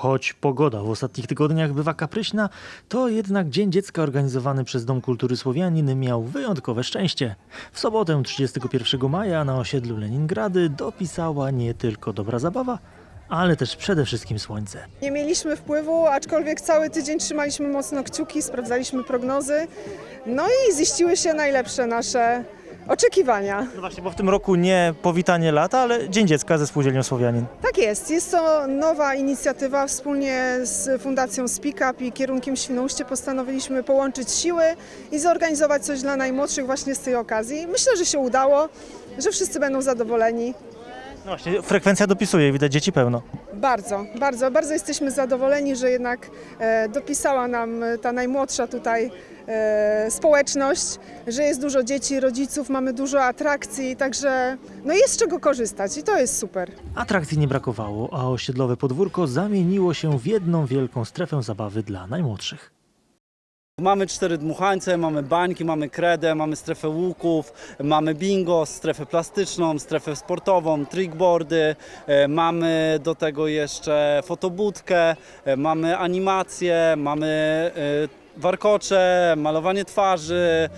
Choć pogoda w ostatnich tygodniach bywa kapryśna, to jednak Dzień Dziecka organizowany przez Dom Kultury Słowianin miał wyjątkowe szczęście. W sobotę 31 maja na osiedlu Leningrady dopisała nie tylko dobra zabawa, ale też przede wszystkim słońce. Nie mieliśmy wpływu, aczkolwiek cały tydzień trzymaliśmy mocno kciuki, sprawdzaliśmy prognozy. No i ziściły się najlepsze nasze oczekiwania. No właśnie, bo w tym roku nie powitanie lata, ale Dzień Dziecka ze Spółdzielnią Słowianin. Tak jest, jest to nowa inicjatywa. Wspólnie z Fundacją Speak Up i kierunkiem Świnoujście postanowiliśmy połączyć siły i zorganizować coś dla najmłodszych właśnie z tej okazji. Myślę, że się udało, że wszyscy będą zadowoleni. No właśnie, frekwencja dopisuje, widać dzieci pełno. Bardzo, bardzo, bardzo jesteśmy zadowoleni, że jednak e, dopisała nam ta najmłodsza tutaj e, społeczność, że jest dużo dzieci, rodziców, mamy dużo atrakcji, także no jest z czego korzystać i to jest super. Atrakcji nie brakowało, a osiedlowe podwórko zamieniło się w jedną wielką strefę zabawy dla najmłodszych. Mamy cztery dmuchańce, mamy bańki, mamy kredę, mamy strefę łuków, mamy bingo, strefę plastyczną, strefę sportową, trickboardy, e, mamy do tego jeszcze fotobudkę, e, mamy animacje, mamy e, warkocze, malowanie twarzy,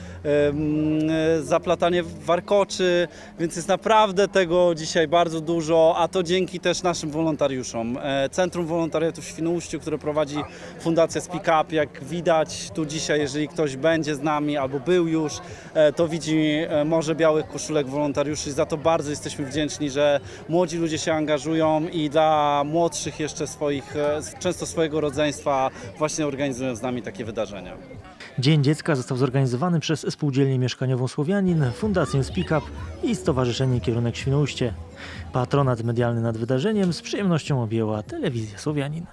zaplatanie warkoczy, więc jest naprawdę tego dzisiaj bardzo dużo, a to dzięki też naszym wolontariuszom. E, Centrum Wolontariatu w Świnoujściu, które prowadzi Fundacja Speak Up, jak widać tu dzisiaj, jeżeli ktoś będzie z nami albo był już, e, to widzi e, morze białych koszulek wolontariuszy za to bardzo jesteśmy wdzięczni, że młodzi ludzie się angażują i dla młodszych jeszcze swoich, często swojego rodzeństwa właśnie organizują z nami takie wydarzenia. Dzień Dziecka został zorganizowany przez Spółdzielnię Mieszkaniową Słowianin, Fundację Speak Up i Stowarzyszenie Kierunek Świnoujście. Patronat medialny nad wydarzeniem z przyjemnością objęła Telewizja Słowianin.